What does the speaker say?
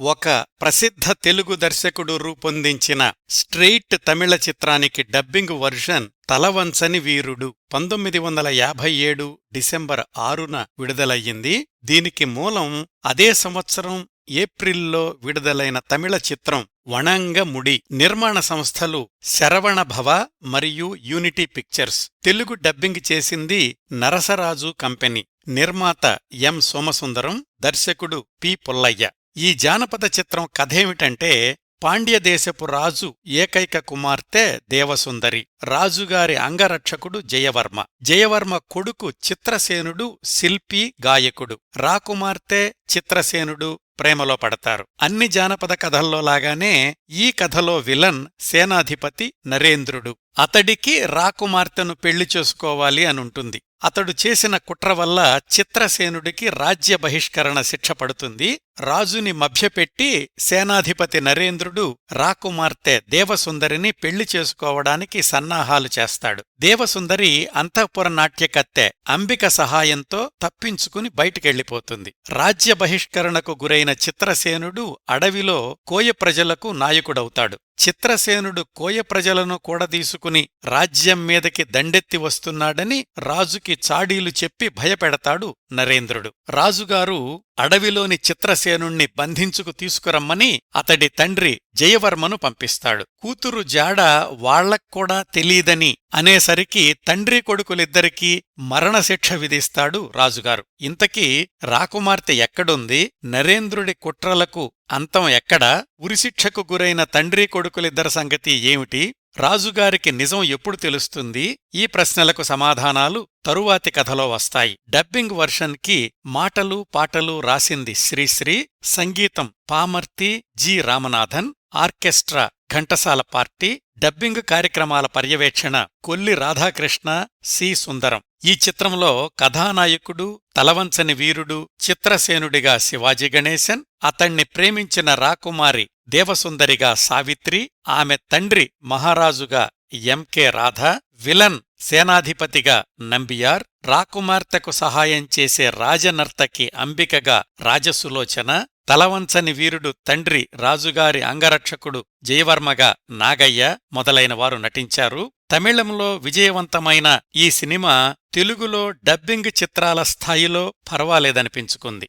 ఒక ప్రసిద్ధ తెలుగు దర్శకుడు రూపొందించిన స్ట్రెయిట్ తమిళ చిత్రానికి డబ్బింగ్ వర్షన్ తలవంచని వీరుడు పంతొమ్మిది వందల యాభై ఏడు డిసెంబర్ ఆరున విడుదలయ్యింది. దీనికి మూలం అదే సంవత్సరం ఏప్రిల్లో విడుదలైన తమిళ చిత్రం వణంగముడి నిర్మాణ సంస్థలు శరవణభవ మరియు యూనిటీ పిక్చర్స్. తెలుగు డబ్బింగ్ చేసింది నరసరాజు కంపెనీ. నిర్మాత ఎం. సోమసుందరం దర్శకుడు పి. పుల్లయ్య. ఈ జానపద చిత్రం కథేమిటంటే పాండ్యదేశపు రాజు ఏకైక కుమార్తె దేవసుందరి. రాజుగారి అంగరక్షకుడు జయవర్మ. జయవర్మ కొడుకు చిత్రసేనుడు శిల్పి గాయకుడు. రాకుమార్తె చిత్రసేనుడు ప్రేమలో పడతారు. అన్ని జానపద కథల్లో లాగానే ఈ కథలో విలన్ సేనాధిపతి నరేంద్రుడు. అతడికి రాకుమార్తెను పెళ్ళి చేసుకోవాలి అనుంటుంది. అతడు చేసిన కుట్ర వల్ల చిత్రసేనుడికి రాజ్య బహిష్కరణ శిక్ష పడుతుంది. రాజుని మభ్యపెట్టి సేనాధిపతి నరేంద్రుడు రాకుమార్తె దేవసుందరిని పెళ్ళి చేసుకోవడానికి సన్నాహాలు చేస్తాడు. దేవసుందరి అంతఃపుర నాట్యకత్తె అంబిక సహాయంతో తప్పించుకుని బయటికెళ్ళిపోతుంది రాజ్య బహిష్కరణకు గురైన చిత్రసేనుడు అడవిలో కోయ ప్రజలకు నాయకుడవుతాడు. చిత్రసేనుడు కోయ ప్రజలను కూడదీసుకుని రాజ్యం మీదకి దండెత్తి వస్తున్నాడని రాజుకి చాడీలు చెప్పి భయపెడతాడు నరేంద్రుడు. రాజుగారు అడవిలోని చిత్రసేనుణ్ణి బంధించుకు తీసుకురమ్మని అతడి తండ్రి జయవర్మను పంపిస్తాడు. కూతురు జాడ వాళ్ళక్కూడా తెలీదని అనేసరికి తండ్రి కొడుకులిద్దరికీ మరణశిక్ష విధిస్తాడు రాజుగారు. ఇంతకీ రాకుమార్తె ఎక్కడుంది? నరేంద్రుడి కుట్రలకు అంతం ఎక్కడా? ఉరిశిక్షకు గురైన తండ్రి కొడుకులిద్దరి సంగతి ఏమిటి? రాజుగారికి నిజం ఎప్పుడు తెలుస్తుంది? ఈ ప్రశ్నలకు సమాధానాలు తరువాతి కథలో వస్తాయి. డబ్బింగ్ వర్షన్కి మాటలు పాటలు రాసింది శ్రీశ్రీ సంగీతం Pamarthi G Ramanathan orchestra Ghantasala party dubbing కార్యక్రమాల పర్యవేక్షణ కొల్లి రాధాకృష్ణ సి. సుందరం. ఈ చిత్రంలో కథానాయకుడు తలవంచని వీరుడు చిత్రసేనుడిగా శివాజీ గణేశన్ అతణ్ణి ప్రేమించిన రాకుమారి దేవసుందరిగా సావిత్రి ఆమె తండ్రి మహారాజుగా ఎంకే రాధ విలన్ సేనాధిపతిగా నంబియార్ రాకుమార్తెకు సహాయం చేసే రాజనర్తకి అంబికగా రాజసులోచన తలవంచని వీరుడు తండ్రి రాజుగారి అంగరక్షకుడు జయవర్మగా నాగయ్య మొదలైన వారు నటించారు. తమిళంలో విజయవంతమైన ఈ సినిమా తెలుగులో డబ్బింగ్ చిత్రాల స్థాయిలో పర్వాలేదనిపించుకుంది.